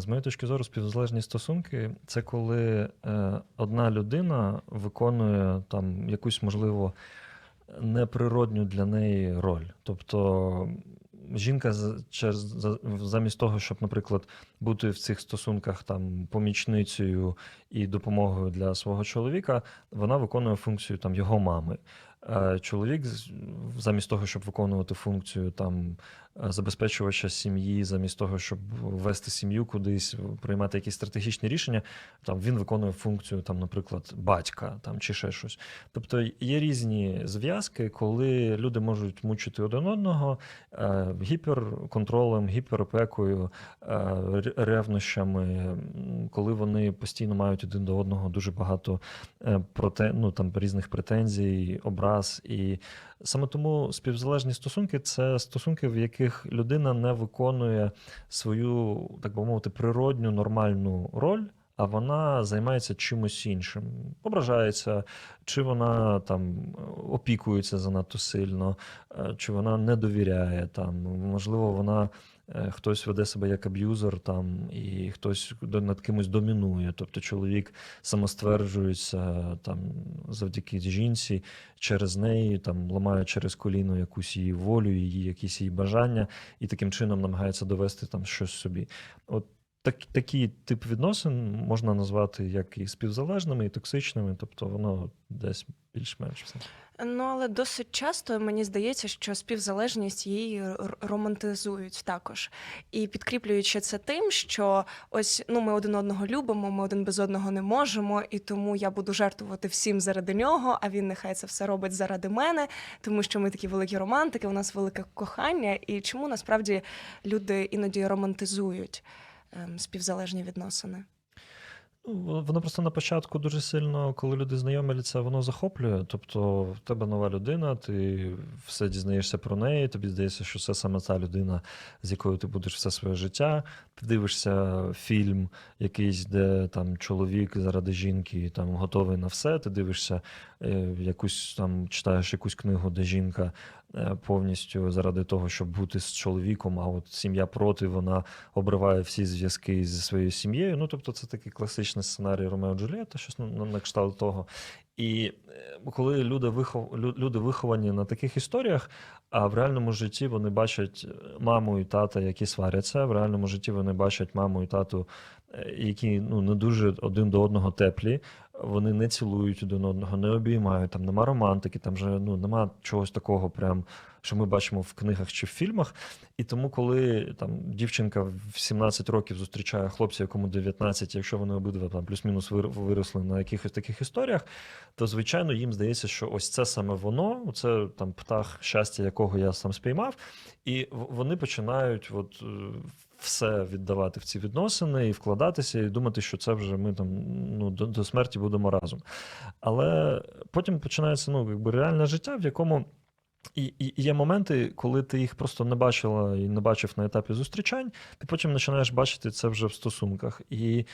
З моєї точки зору, співзалежні стосунки це коли е, одна людина виконує там якусь, можливо, неприродню для неї роль. Тобто жінка через, замість того, щоб, наприклад, бути в цих стосунках там помічницею і допомогою для свого чоловіка, вона виконує функцію там його мами. Е, Чоловік замість того, щоб виконувати функцію там е, забезпечувача сім'ї, замість того, щоб вести сім'ю кудись, приймати якісь стратегічні рішення, там він виконує функцію, там, наприклад, батька там чи ще щось. Тобто є різні зв'язки, коли люди можуть мучити один одного е, гіперконтролем, гіперопекою, ревнощами, коли вони постійно мають один до одного дуже багато проте, ну, там, різних претензій, образ. І саме тому співзалежні стосунки це стосунки, в яких людина не виконує свою, так би мовити, природню нормальну роль. А вона займається чимось іншим, ображається, чи вона там опікується занадто сильно, е, чи вона не довіряє там. Можливо, вона хтось веде себе як аб'юзер там, і хтось над кимось домінує. Тобто чоловік самостверджується там завдяки жінці, через неї там ламає через коліно якусь її волю, її якісь її бажання, і таким чином намагається довести там щось собі. От так, такий тип відносин можна назвати як і співзалежними, і токсичними, тобто воно десь більш-менш все. Ну, але досить часто мені здається, що співзалежність її романтизують також. І підкріплюючи це тим, що ось ну ми один одного любимо, ми один без одного не можемо, і тому я буду жертвувати всім заради нього, а він нехай це все робить заради мене, тому що ми такі великі романтики, у нас велике кохання. І чому насправді люди іноді романтизують співзалежні відносини? Ну, воно просто на початку дуже сильно, коли люди знайомляться, воно захоплює. Тобто, в тебе нова людина, ти все дізнаєшся про неї, тобі здається, що це саме та людина, з якою ти будеш все своє життя. Ти дивишся фільм якийсь, де там чоловік заради жінки там готовий на все. Ти дивишся е, якусь там, читаєш якусь книгу, де жінка повністю заради того, щоб бути з чоловіком, а от сім'я проти, вона обриває всі зв'язки зі своєю сім'єю. Ну, тобто, це такий класичний сценарій Ромео Джульєта, щось на, на, на кшталт того. І е, коли люди, вихов, люди виховані на таких історіях, а в реальному житті вони бачать маму і тата, які сваряться, в реальному житті вони бачать маму і тату, е, які ну, не дуже один до одного теплі, вони не цілують один одного, не обіймають, там нема романтики, там же ну, нема чогось такого, прям, що ми бачимо в книгах чи в фільмах. І тому, коли там дівчинка в 17 років зустрічає хлопця, якому 19, якщо вони обидва там плюс-мінус виросли на якихось таких історіях, то звичайно їм здається, що ось це саме воно, це там птах щастя, якого я сам спіймав, і вони починають от е, все віддавати в ці відносини і вкладатися, і думати, що це вже ми там ну, до, до смерті будемо разом. Але потім починається ну, якби реальне життя, в якому. І, і є моменти, коли ти їх просто не бачила і не бачив на етапі зустрічань, ти потім починаєш бачити це вже в стосунках. І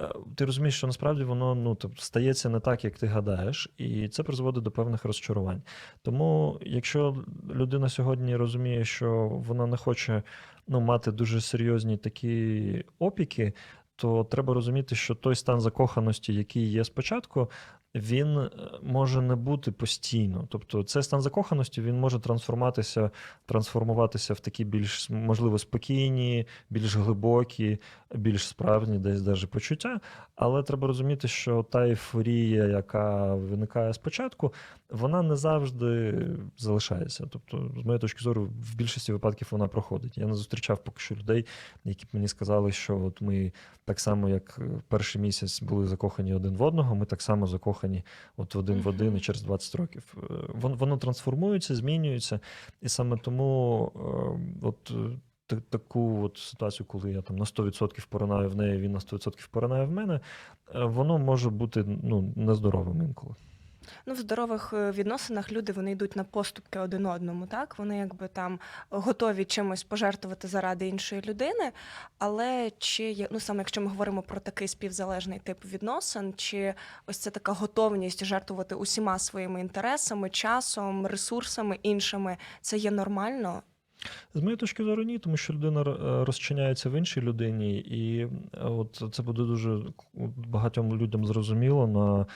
е, ти розумієш, що насправді воно ну, тобто, стається не так, як ти гадаєш, і це призводить до певних розчарувань. Тому, якщо людина сьогодні розуміє, що вона не хоче ну, мати дуже серйозні такі опіки, то треба розуміти, що той стан закоханості, який є спочатку, він е, може не бути постійно. Тобто, цей стан закоханості він може трансформуватися, трансформуватися в такі більш можливо спокійні, більш глибокі, більш справжні, десь навіть почуття. Але треба розуміти, що та ейфорія, яка виникає спочатку, вона не завжди залишається. Тобто, з моєї точки зору, в більшості випадків вона проходить. Я не зустрічав поки що людей, які б мені сказали, що от ми так само, як перший місяць були закохані один в одного, ми так само закохані от в один в один і через 20 років. Е, Воно, воно трансформується, змінюється, і саме тому е, от. е, Таку от ситуацію, коли я там на 100% поринаю в неї, він на 100% поринає в мене, воно може бути ну, нездоровим інколи. Ну, в здорових е, відносинах люди вони йдуть на поступки один одному, так? Вони якби там готові чимось пожертвувати заради іншої людини. Але чи є, ну саме якщо ми говоримо про такий співзалежний тип відносин, чи ось це така готовність жертвувати усіма своїми інтересами, часом, ресурсами іншими, це є нормально? З моєї точки зору, ні, тому що людина е, розчиняється в іншій людині, і е, от це буде дуже багатьом людям зрозуміло на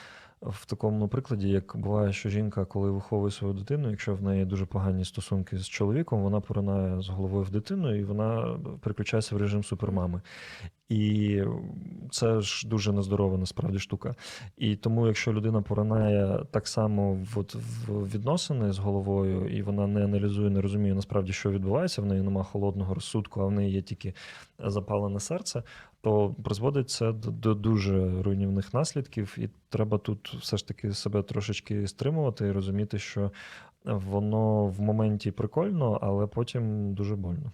в такому прикладі, як буває, що жінка, коли виховує свою дитину, якщо в неї дуже погані стосунки з чоловіком, вона поринає з головою в дитину і вона переключається в режим супермами. І це ж дуже нездорова насправді штука. І тому, якщо людина поринає так само от, в відносини з головою, і вона не аналізує, не розуміє насправді, що відбувається, в неї нема холодного розсудку, а в неї є тільки запалене серце, то призводить це до дуже руйнівних наслідків, і треба тут все ж таки себе трошечки стримувати і розуміти, що воно в моменті прикольно, але потім дуже больно.